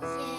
谢谢。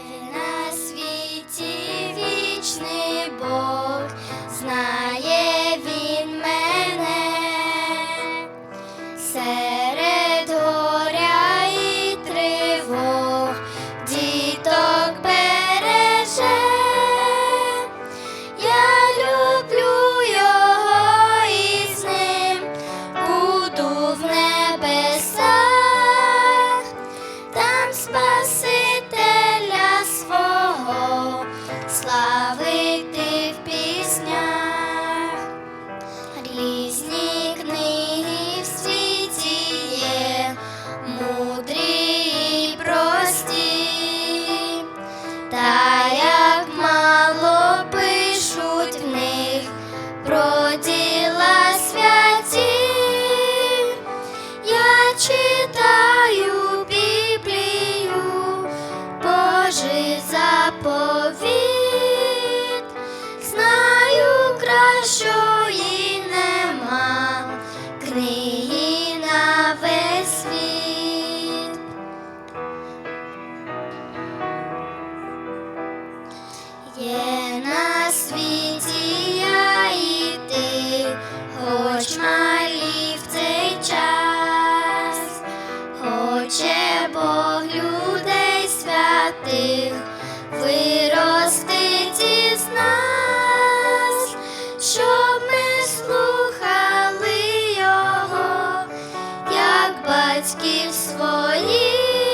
Батьків своїх,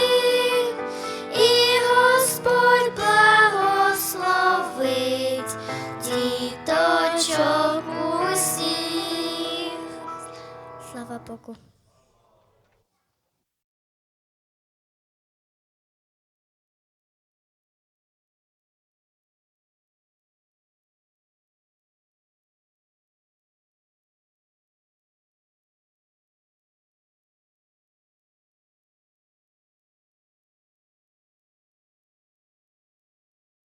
і Господь благословить діточок усіх. Слава Богу.